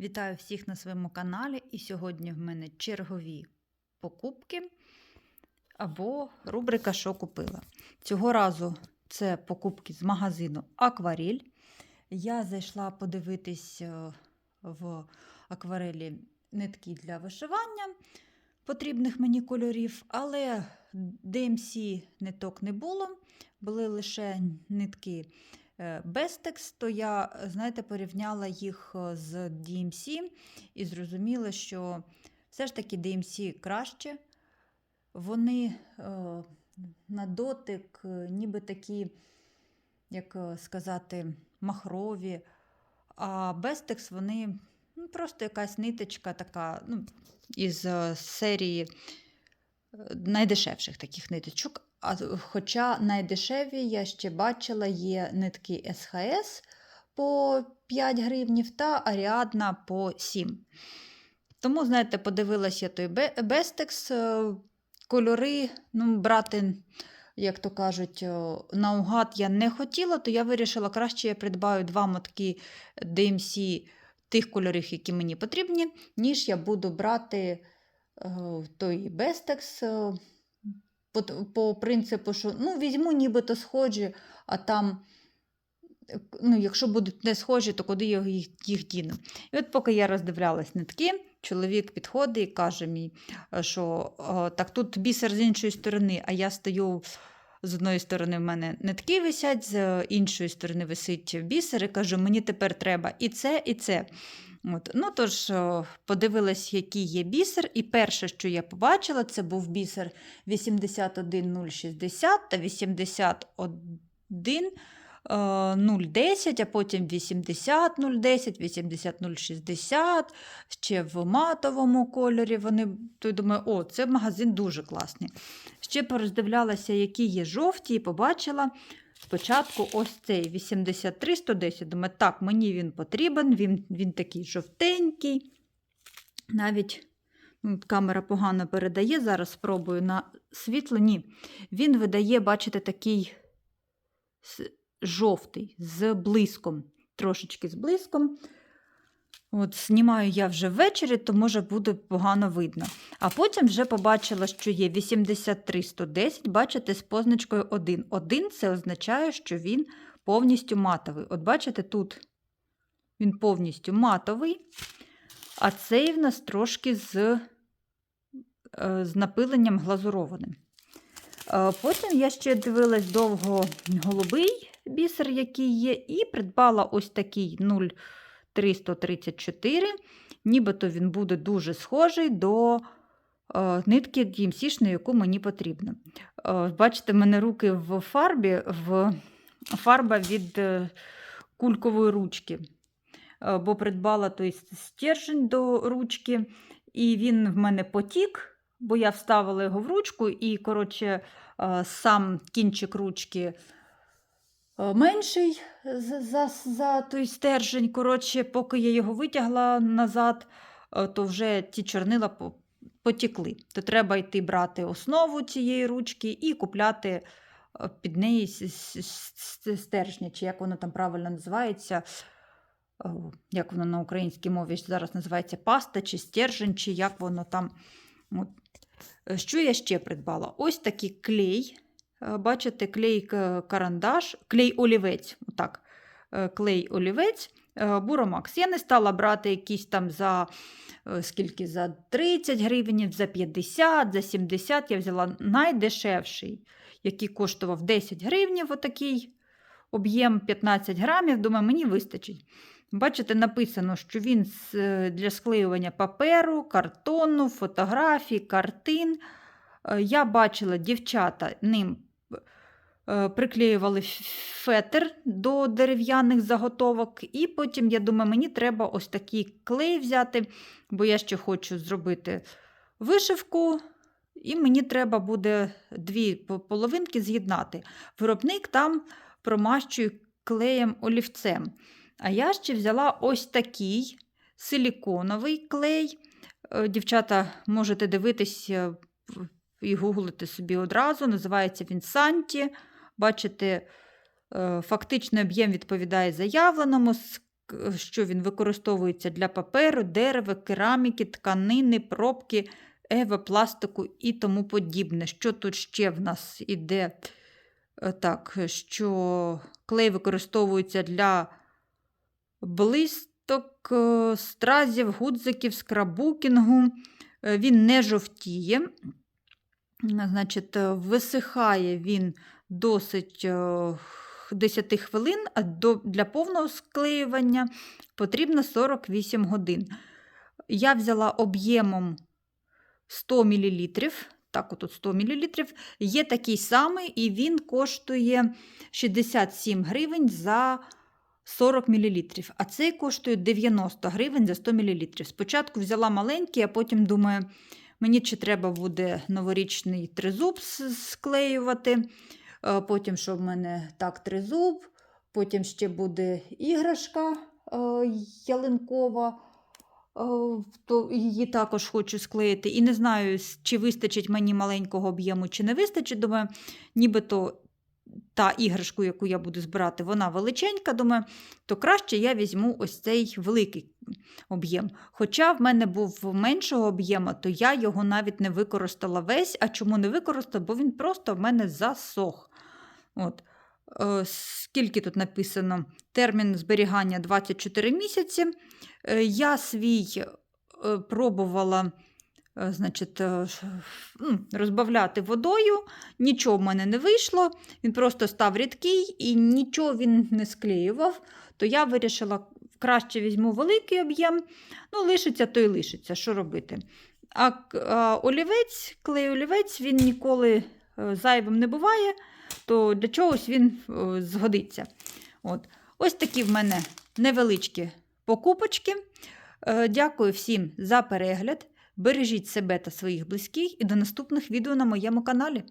Вітаю всіх на своєму каналі. І сьогодні в мене чергові покупки або рубрика Що купила. Цього разу це покупки з магазину Акварель. Я зайшла подивитись е, в акварелі нитки для вишивання потрібних мені кольорів, але DMC ниток не було, були лише нитки е, Bestex, то я, знаєте, порівняла їх е, з DMC і зрозуміла, що все ж таки DMC краще. Вони е, на дотик, е, ніби такі, як е, сказати, махрові, а Bestex вони ну, просто якась ниточка така ну, із е, серії е, найдешевших таких ниточок. А, хоча найдешеві я ще бачила є нитки СХС по 5 гривнів та Аріадна по 7. Тому, знаєте, подивилася той Бестекс, е, кольори, ну, брати, як то кажуть, е, наугад я не хотіла, то я вирішила, краще я придбаю два мотки DMC тих кольорів, які мені потрібні, ніж я буду брати е, той Бестекс по, по принципу, що ну, візьму нібито схожі, а там, ну, якщо будуть не схожі, то куди я їх, їх діну? І от поки я роздивлялась нитки, чоловік підходить і каже е, що «О, так тут бісер з іншої сторони, а я стою. З одної сторони в мене нитки висять, з іншої сторони висить бісер, і кажу, мені тепер треба і це, і це. От. Ну, тож, подивилась, який є бісер, і перше, що я побачила, це був бісер 81060 та 81 010, а потім 80 010, 80 060, ще в матовому кольорі. Вони, то думаю, о, це магазин дуже класний. Ще пороздивлялася, які є жовті, і побачила спочатку ось цей 83 110. Думаю, так, мені він потрібен, він, він такий жовтенький. Навіть ну, камера погано передає, зараз спробую на світло. Ні. Він видає, бачите, такий жовтий з блиском, трошечки з блиском. От, знімаю я вже ввечері, то може буде погано видно. А потім вже побачила, що є 83 110, бачите, з позначкою 1. 1 це означає, що він повністю матовий. От бачите, тут він повністю матовий, а цей в нас трошки з, е, з напиленням глазурованим. Е, Потім я ще дивилась довго голубий бісер, який є, і придбала ось такий 0,334. Нібито він буде дуже схожий до е, нитки DMC, яку мені потрібно. Е, бачите, в мене руки в фарбі, в фарба від е, кулькової ручки. Бо придбала той стержень до ручки, і він в мене потік, бо я вставила його в ручку, і, коротше, сам кінчик ручки менший за, за, за той стержень. Коротше, поки я його витягла назад, е, то вже ті чорнила потікли. То треба йти брати основу цієї ручки і купляти е, під неї стержня, чи як воно там правильно називається. е, Як воно на українській мові зараз називається паста, чи стержень, чи як воно там. Е, Що я ще придбала? Ось такий клей. Е, Бачите, клей карандаш, клей олівець. Отак. Е, Клей олівець, е, Буромакс. Я не стала брати якісь там за скільки за 30 гривень, за 50, за 70. Я взяла найдешевший, який коштував 10 гривень, отакий об'єм 15 грамів. Думаю, мені вистачить. Бачите, написано, що він для склеювання паперу, картону, фотографій, картин. Я бачила, дівчата ним приклеювали ф- фетр до дерев'яних заготовок, і потім, я думаю, мені треба ось такий клей взяти, бо я ще хочу зробити вишивку, і мені треба буде дві половинки з'єднати. Виробник там промащує клеєм олівцем. А я ще взяла ось такий силіконовий клей. Е, Дівчата, можете дивитись е, і гуглити собі одразу. Називається він Санті. Бачите, фактичний об'єм відповідає заявленому. Що він використовується для паперу, дерева, кераміки, тканини, пробки, ева, пластику і тому подібне. Що тут ще в нас іде? Е, Так, що клей використовується для блисток, е, стразів, гудзиків, скрабукінгу. Е, Він не жовтіє. Значить, висихає він досить е, 10 хвилин, а для повного склеювання потрібно 48 годин. Я взяла об'ємом 100 мл. Так, отут 100 мл. Є такий самий, і він коштує 67 гривень за 40 мл. А цей коштує 90 гривень за 100 мл. Спочатку взяла маленький, а потім думаю, мені чи треба буде новорічний тризуб склеювати. Е, Потім, що в мене так, тризуб, потім ще буде іграшка е, ялинкова. е, То її також хочу склеїти. І не знаю, чи вистачить мені маленького об'єму, чи не вистачить. Думаю, нібито та іграшку, яку я буду збирати, вона величенька. Думаю, то краще я візьму ось цей великий об'єм. Хоча в мене був меншого об'єму, то я його навіть не використала весь. А чому не використала? Бо він просто в мене засох. От. Е, Скільки тут написано? Термін зберігання 24 місяці. Е, Я свій е, пробувала значить, ну, розбавляти водою, нічого в мене не вийшло. Він просто став рідкий і нічого він не склеював. То я вирішила, краще візьму великий об'єм, ну, лишиться, то й лишиться. Що робити? А, олівець, клей олівець, він ніколи зайвим не буває, то для чогось він е, згодиться. От. Ось такі в мене невеличкі покупочки. Е, Дякую всім за перегляд. Бережіть себе та своїх близьких і до наступних відео на моєму каналі.